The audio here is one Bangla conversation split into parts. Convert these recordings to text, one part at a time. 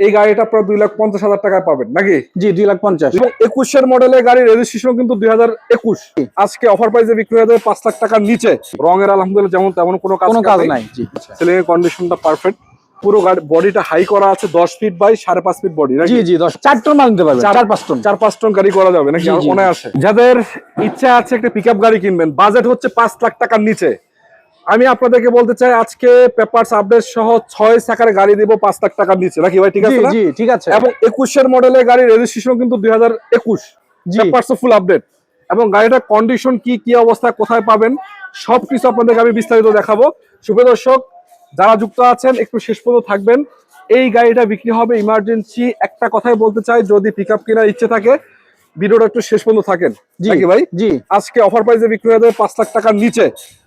এই গাড়িটা আপনার দুই লাখ পঞ্চাশ হাজার টাকায় পাবেন নাকি? জি দুই লাখ পঞ্চাশ। এবং একুশের মডেলের গাড়ির রেজিস্ট্রেশন কিন্তু দুই হাজার একুশ। আজকে অফার প্রাইসে বিক্রি হয়ে যাবে পাঁচ লাখ টাকার নিচে। রঙের আলহামদুলিল্লাহ যেমন তেমন কোনো কাজ কোনো কাজ নাই। জি। সেলিং কন্ডিশনটা পারফেক্ট পুরো গাড়ি বডিটা হাই করা আছে দশ ফিট বাই সাড়ে পাঁচ ফিট বডি জি জি দশ চার টন মাল নিতে পারবে চার- পাঁচ টন চার পাঁচ টন গাড়ি করা যাবে নাকি? মনে। আছে যাদের ইচ্ছা আছে একটা পিকআপ গাড়ি কিনবেন বাজেট হচ্ছে পাঁচ লাখ টাকার নিচে। আমি আপনাদেরকে বলতে চাই আজকে পেপারস আপডেট সহ ছয় চাকার গাড়ি দিব পাঁচ লাখ টাকার নিচে নাকি ভাই ঠিক আছে জি ঠিক আছে। এবং একুশের মডেলের গাড়ি রেজিস্ট্রেশন কিন্তু দুই হাজার একুশ। জি। ফুল আপডেট এবং গাড়িটার কন্ডিশন কি কি অবস্থা কোথায় পাবেন সবকিছু আপনাদেরকে আমি বিস্তারিত দেখাবো। শুভ দর্শক যারা যুক্ত আছেন একটু শেষ পর্যন্ত থাকবেন। এই গাড়িটা বিক্রি হবে ইমার্জেন্সি একটা কথাই বলতে চাই যদি পিক আপ কেনার ইচ্ছে থাকে ভিডিওটা একটু শেষ পর্যন্ত থাকেন। জি ভাই? জি। আজকে অফার প্রাইসে বিক্রি হয়ে যাবে পাঁচ লাখ টাকার নিচে।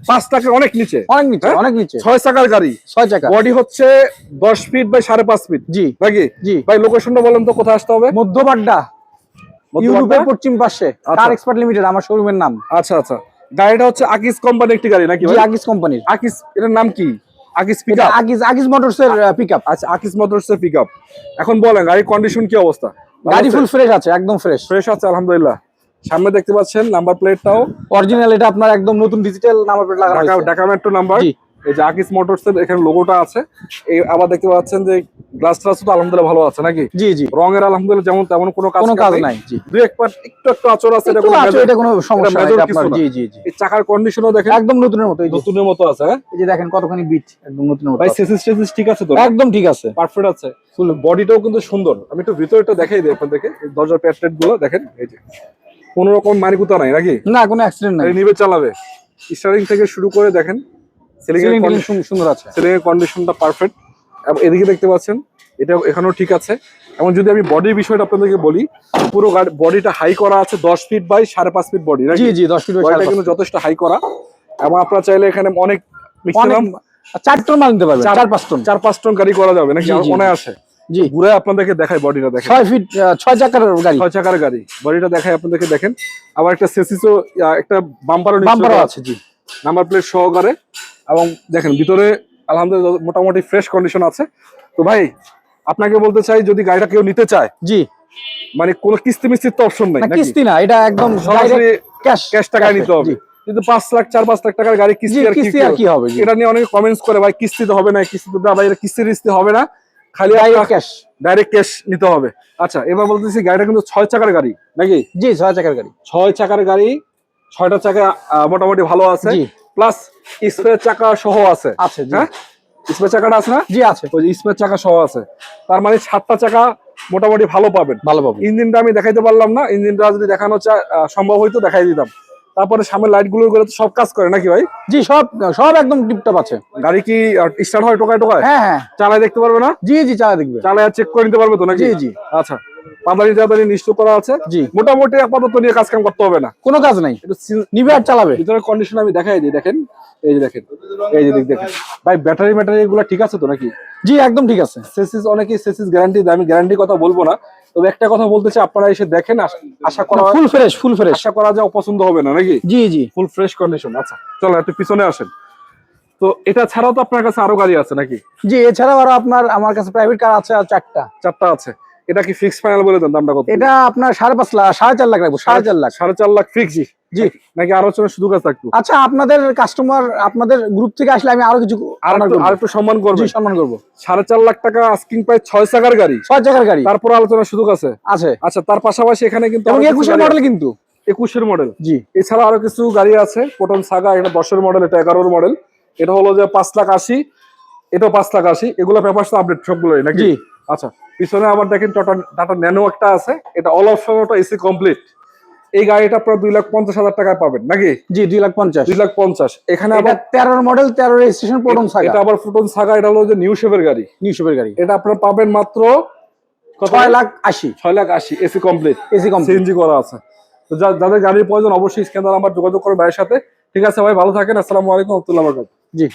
পাঁচ লাখের অনেক নিচে। অনেক নিচে হ্যাঁ? অনেক নিচে। ছয় চাকার গাড়ি। ছয় চাকা বডি হচ্ছে দশ ফিট বাই সাড়ে পাঁচ ফিট জি। নাকি? জি। ভাই লোকেশনটা বলেন তো কোথায় আসতে হবে? মধ্যবাড্ডা। ইউরোপের পশ্চিম পাশে। আচ্ছা। কার এক্সপার্ট লিমিটেড আমার শোরুমের নাম। আচ্ছা আচ্ছা। গাড়িটা হচ্ছে আকিস কোম্পানি একটি গাড়ি নাকি কোম্পানির আকিস এটার নাম কি? আকিস পিকআপ আচ্ছা আকিস পিকআপ এখন বলেন গাড়ির কন্ডিশন কি অবস্থা? গাড়ি ফুল ফ্রেশ আছে একদম ফ্রেশ ফ্রেশ আছে আলহামদুলিল্লাহ। সামনে দেখতে পাচ্ছেন নাম্বার প্লেটটাও অরিজিনাল এটা আপনার একদম নতুন ডিজিটাল নাম্বার প্লেট লাগানো ঢাকা ঢাকা মেট্রো নাম্বার এই যে আকিস মোটরস এর এখানে লোগোটা আছে। এই আবার দেখতে পাচ্ছেন যে গ্লাস ট্লাস তো আলহামদুলিল্লাহ ভালো আছে নাকি? জি জি। রঙের আলহামদুলিল্লাহ যেমন তেমন কোনো কাজ কোনো কাজ নাই। জি। দুই একবার একটু একটু আচর আছে এটা একটু কোনো এটা কোনো সমস্যা নাই major এটা কিছু আপনার জি জি জি। এই চাকার কন্ডিশনও দেখেন। একদম নতুনের মতো নতুনের মতো আছে হ্যাঁ? এই যে দেখেন কতখানি বিট একদম নতুনের মতো ভাই আছে। সেসিস ঠিক আছে তো? একদম ঠিক আছে। পারফেক্ট আছে। ফুল বডিটাও কিন্তু সুন্দর। আমি একটু ভিতরটা দেখাই দিই এই দরজার প্যাটেটগুলো দেখেন এই যে। কোন রকম মানিকুতা নাই নাকি? না কোনো অ্যাক্সিডেন্ট নাই। নিবে চালাবে। স্টারিং থেকে শুরু করে দেখেন সিলিং এর কন্ডিশন সুন্দর আছে। সিলিং এর কন্ডিশনটা পারফেক্ট এদিকে দেখতে পাচ্ছেন এটা এখানেও ঠিক আছে। এবং যদি আমি বডির বিষয়টা আপনাদেরকে বলি পুরো বডিটা হাই করা আছে দশ ফিট বাই সাড়ে পাঁচ ফিট বডি জি জি দশ ফিট বডিটা কিন্তু যথেষ্ট হাই করা। এবং আপনারা চাইলে এখানে অনেক ম্যাক্সিমাম চার টন মাল নিতে পারবে চার- পাঁচ টন চার পাঁচ টন গাড়ি করা যাবে নাকি? আমার মনে জি। ঘুরে আপনাদেরকে দেখাই বডিটা দেখেন। ছয় ফিট ছয় চাকার গাড়ি। ছয় চাকার গাড়ি। বডিটা দেখাই আপনাদেরকে দেখেন। আবার একটা সেসিসও একটা বাম্পারও বাম্পারও আছে জি। নাম্বার প্লেট সহকারে। এবং দেখেন ভিতরে আলহামদুলিল্লাহ মোটামুটি ফ্রেশ কন্ডিশন আছে। তো ভাই আপনাকে বলতে চাই যদি গাড়িটা কেউ নিতে চায় জি। মানে কোন কিস্তি মিস্তির তো অপশন নাই নাকি? কিস্তি না এটা একদম সরাসরি ক্যাশ ক্যাশ টাকায় নিতে হবে। কিন্তু পাঁচ লাখ চার পাঁচ লাখ টাকার গাড়ি কিস্তি আর কি কিস্তি আর কি হবে এটা নিয়ে অনেকে কমেন্টস করে ভাই কিস্তি কিস্তিতে হবে না কিস্তিতে ভাই এটা কিস্তি রিস্তি হবে না। খালি ক্যাশ ডাইরেক্ট ক্যাশ নিতে হবে। আচ্ছা এবার বলতেছি গাড়িটা কিন্তু ছয় চাকার গাড়ি নাকি? জি ছয় চাকার গাড়ি। ছয় চাকার গাড়ি ছয়টা চাকা মোটামুটি ভালো আছে। প্লাস স্প্রে চাকা সহ আছে। আছে হ্যাঁ? স্পেয়ার চাকাটা আছে না? জি আছে। ওই স্প্রে চাকা সহ আছে। তার মানে সাতটা চাকা মোটামুটি ভালো পাবেন। ভালো পাবেন। ইঞ্জিনটা আমি দেখাইতে পারলাম না। ইঞ্জিনটা যদি দেখানো চায় সম্ভব হইতো দেখাই দিতাম। তারপরে সামনে লাইটগুলো সব কাজ করে নাকি ভাই? জি সব সব একদম টিপটপ আছে। গাড়ি কি স্টার্ট হয় টোকায় টোকায়? হ্যাঁ হ্যাঁ। চালায় দেখতে পারবে না? জি জি চালায় দেখবে। চালায় চেক করে নিতে পারবে তো নাকি? জি জি। আচ্ছা পাদানি টাদানি নিশ্চয় করা আছে। জি। মোটামুটি আপাতত নিয়ে কাজ কাম করতে হবে না। কোনো কাজ নাই। নিবে আর চালাবে। কন্ডিশন আমি দেখাই দিই দেখেন। এই যে দেখেন এই যে দিক দেখেন। ভাই ব্যাটারি ব্যাটারি এগুলো ঠিক আছে তো নাকি? জি একদম ঠিক আছে। সেসিস অনেকেই সেসিস গ্যারান্টি দেয় আমি গ্যারান্টি কথা বলব না। তবে একটা কথা বলতে চাই আপনারা এসে দেখেন আশা করা ফুল ফ্রেশ ফুল ফ্রেশ আশা করা যায় অপছন্দ হবে না নাকি? জি জি। ফুল ফ্রেশ কন্ডিশন আচ্ছা চলো একটু পিছনে আসেন। তো এটা ছাড়াও তো আপনার কাছে আরও গাড়ি আছে নাকি? জি এছাড়াও আরও আপনার আমার কাছে প্রাইভেট কার আছে আর চারটা। চারটা আছে। এটা কি ফিক্স ফাইনাল বলে দেন দামটা কত? এটা আপনার সাড়ে পাঁচ লাখ সাড়ে চার লাখ রাখব সাড়ে চার লাখ। সাড়ে চার লাখ ফিক্স জি। নাকি আলোচনার সুযোগ আছে একটু? আচ্ছা আপনাদের কাস্টমার আপনাদের গ্রুপ থেকে আসলে আমি আরও কিছু আর একটু করব। সম্মান জি সম্মান করব। সাড়ে চার লাখ টাকা আস্কিং প্রায় ছয় চাকার গাড়ি। ছয় চাকার গাড়ি। তারপর আলোচনার সুযোগ আছে। আছে। আচ্ছা তার পাশাপাশি এখানে কিন্তু একুশের মডেল কিন্তু। একুশের মডেল জি। এছাড়া আরও কিছু গাড়ি আছে কোটন সাগা এটা দশের মডেল এটা এগারোর মডেল এটা হলো যে পাঁচ লাখ আশি এটাও পাঁচ লাখ আশি। এগুলো পেপার আপডেট সবগুলোই নাকি? জি। আচ্ছা পিছনে আবার দেখেন টাটা টাটা ন্যানো একটা আছে। এটা অল অপশন ওটা এসি কমপ্লিট এই গাড়িটা আপনার দুই লাখ পঞ্চাশ হাজার টাকায় পাবেন নাকি? জি দুই লাখ পঞ্চাশ। দুই লাখ পঞ্চাশ। এখানে আবার তেরোর মডেল তেরো রেজিস্ট্রেশন এটা সাগা আবার ফুটন সাগা এটা হলো যে নিউ শেপের গাড়ি। নিউশপের গাড়ি। এটা আপনার পাবেন মাত্র? ছয় লাখ আশি। ছয় লাখ আশি AC complete AC complete CNG করা আছে। তো যা- যাদের গাড়ির প্রয়োজন অবশ্যই স্ক্যানার আমার যোগাযোগ করে ভাইয়ের সাথে। ঠিক আছে ভাই ভালো থাকেন। আসসালামু আলাইকুম রহমতুল্লাহ জি